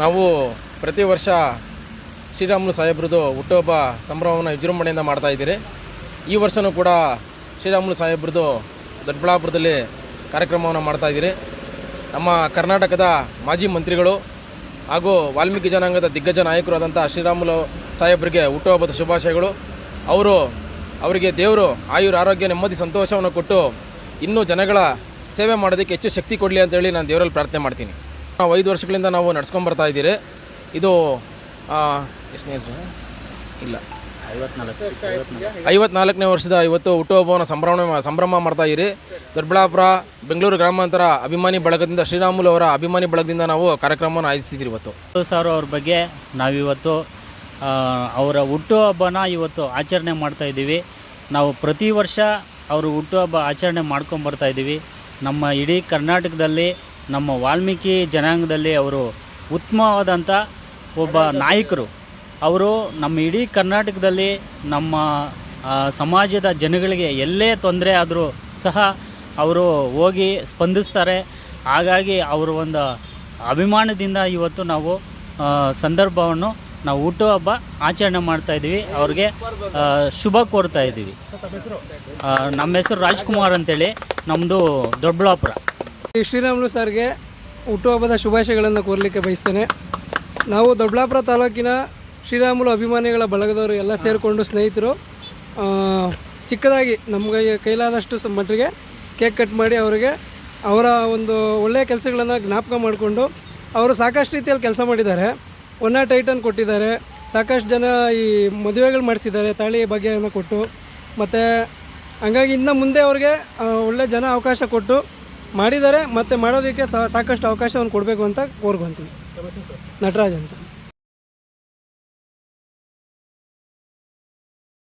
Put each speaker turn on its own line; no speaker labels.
ನಾವು ಪ್ರತಿ ವರ್ಷ ಶ್ರೀರಾಮುಲು ಸಾಹೇಬ್ರದ್ದು ಹುಟ್ಟುಹಬ್ಬ ಸಂಭ್ರಮವನ್ನು ವಿಜೃಂಭಣೆಯಿಂದ ಮಾಡ್ತಾ ಇದ್ದೀರಿ. ಈ ವರ್ಷವೂ ಕೂಡ ಶ್ರೀರಾಮುಲು ಸಾಹೇಬ್ರದ್ದು ದೊಡ್ಡಬಳ್ಳಾಪುರದಲ್ಲಿ ಕಾರ್ಯಕ್ರಮವನ್ನು ಮಾಡ್ತಾ ಇದ್ದೀರಿ. ನಮ್ಮ ಕರ್ನಾಟಕದ ಮಾಜಿ ಮಂತ್ರಿಗಳು ಹಾಗೂ ವಾಲ್ಮೀಕಿ ಜನಾಂಗದ ದಿಗ್ಗಜ ನಾಯಕರಾದಂಥ ಶ್ರೀರಾಮುಲು ಸಾಹೇಬ್ರಿಗೆ ಹುಟ್ಟುಹಬ್ಬದ ಶುಭಾಶಯಗಳು. ಅವರು ಅವರಿಗೆ ದೇವರು ಆಯುರ ಆರೋಗ್ಯ ನೆಮ್ಮದಿ ಸಂತೋಷವನ್ನು ಕೊಟ್ಟು ಇನ್ನೂ ಜನಗಳ ಸೇವೆ ಮಾಡೋದಕ್ಕೆ ಹೆಚ್ಚು ಶಕ್ತಿ ಕೊಡಲಿ ಅಂತೇಳಿ ನಾನು ದೇವರಲ್ಲಿ ಪ್ರಾರ್ಥನೆ ಮಾಡ್ತೀನಿ. ನಾವು ಐದು ವರ್ಷಗಳಿಂದ ನಾವು ನಡ್ಸ್ಕೊಂಬರ್ತಾ ಇದ್ದೀರಿ. ಇದು ಎಷ್ಟನೇ ಇಲ್ಲ. ಐವತ್ನಾಲ್ಕನೇ ವರ್ಷದ ಇವತ್ತು ಹುಟ್ಟುಹಬ್ಬವನ್ನು ಸಂಭ್ರಮ ಸಂಭ್ರಮ ಮಾಡ್ತಾ ಇರಿ ದೊಡ್ಡಬಳ್ಳಾಪುರ, ಬೆಂಗಳೂರು ಗ್ರಾಮಾಂತರ ಅಭಿಮಾನಿ ಬಳಗದಿಂದ, ಶ್ರೀರಾಮುಲು ಅವರ ಅಭಿಮಾನಿ ಬಳಗದಿಂದ ನಾವು ಕಾರ್ಯಕ್ರಮವನ್ನು ಆಯೋಜಿಸಿದ್ದೀರಿ ಇವತ್ತು.
ಸರ್ ಅವ್ರ ಬಗ್ಗೆ ನಾವಿವತ್ತು ಅವರ ಹುಟ್ಟುಹಬ್ಬನ ಇವತ್ತು ಆಚರಣೆ ಮಾಡ್ತಾ ಇದ್ದೀವಿ. ನಾವು ಪ್ರತಿ ವರ್ಷ ಅವರು ಹುಟ್ಟುಹಬ್ಬ ಆಚರಣೆ ಮಾಡ್ಕೊಂಡು ಬರ್ತಾ ಇದ್ದೀವಿ. ನಮ್ಮ ಇಡೀ ಕರ್ನಾಟಕದಲ್ಲಿ ನಮ್ಮ ವಾಲ್ಮೀಕಿ ಜನಾಂಗದಲ್ಲಿ ಅವರು ಉತ್ತಮವಾದಂಥ ಒಬ್ಬ ನಾಯಕರು. ಅವರು ನಮ್ಮ ಇಡೀ ಕರ್ನಾಟಕದಲ್ಲಿ ನಮ್ಮ ಸಮಾಜದ ಜನಗಳಿಗೆ ಎಲ್ಲೇ ತೊಂದರೆ ಆದರೂ ಸಹ ಅವರು ಹೋಗಿ ಸ್ಪಂದಿಸ್ತಾರೆ. ಹಾಗಾಗಿ ಅವರು ಒಂದು ಅಭಿಮಾನದಿಂದ ಇವತ್ತು ನಾವು ಸಂದರ್ಭವನ್ನು ನಾವು ಹುಟ್ಟುಹಬ್ಬ ಆಚರಣೆ ಮಾಡ್ತಾ ಇದ್ದೀವಿ. ಅವ್ರಿಗೆ ಶುಭ ಕೋರ್ತಾ ಇದ್ದೀವಿ. ನಮ್ಮ ಹೆಸರು ರಾಜ್ಕುಮಾರ್ ಅಂತೇಳಿ. ನಮ್ಮದು ದೊಡ್ಡಬಳ್ಳಾಪುರ.
ಶ್ರೀರಾಮುಲು ಸರ್ಗೆ ಹುಟ್ಟುಹಬ್ಬದ ಶುಭಾಶಯಗಳನ್ನು ಕೋರಲಿಕ್ಕೆ ಬಯಸ್ತೇನೆ. ನಾವು ದೊಡ್ಡಬಳ್ಳಾಪುರ ತಾಲೂಕಿನ ಶ್ರೀರಾಮುಲು ಅಭಿಮಾನಿಗಳ ಬಳಗದವರು ಎಲ್ಲ ಸೇರಿಕೊಂಡು ಸ್ನೇಹಿತರು ಚಿಕ್ಕದಾಗಿ ನಮಗೆ ಕೈಲಾದಷ್ಟು ಮಟ್ಟಿಗೆ ಕೇಕ್ ಕಟ್ ಮಾಡಿ ಅವರಿಗೆ ಅವರ ಒಂದು ಒಳ್ಳೆಯ ಕೆಲಸಗಳನ್ನು ಜ್ಞಾಪಕ ಮಾಡಿಕೊಂಡು ಅವರು ಸಾಕಷ್ಟು ರೀತಿಯಲ್ಲಿ ಕೆಲಸ ಮಾಡಿದ್ದಾರೆ. ಒನ್ ಟೈಟನ್ ಕೊಟ್ಟಿದ್ದಾರೆ. ಸಾಕಷ್ಟು ಜನ ಈ ಮದುವೆಗಳು ಮಾಡಿಸಿದ್ದಾರೆ, ತಾಳಿ ಬಗೆಯನ್ನು ಕೊಟ್ಟು. ಮತ್ತು ಹಂಗಾಗಿ ಇನ್ನು ಮುಂದೆ ಅವ್ರಿಗೆ ಒಳ್ಳೆ ಜನ ಅವಕಾಶ ಕೊಟ್ಟು ಮಾಡಿದ್ದಾರೆ ಮತ್ತು ಮಾಡೋದಕ್ಕೆ ಸಾಕಷ್ಟು ಅವಕಾಶವನ್ನು ಕೊಡಬೇಕು ಅಂತ ಕೋರ್ಕೊಂತೀವಿ. ನಟರಾಜ್ ಅಂತ.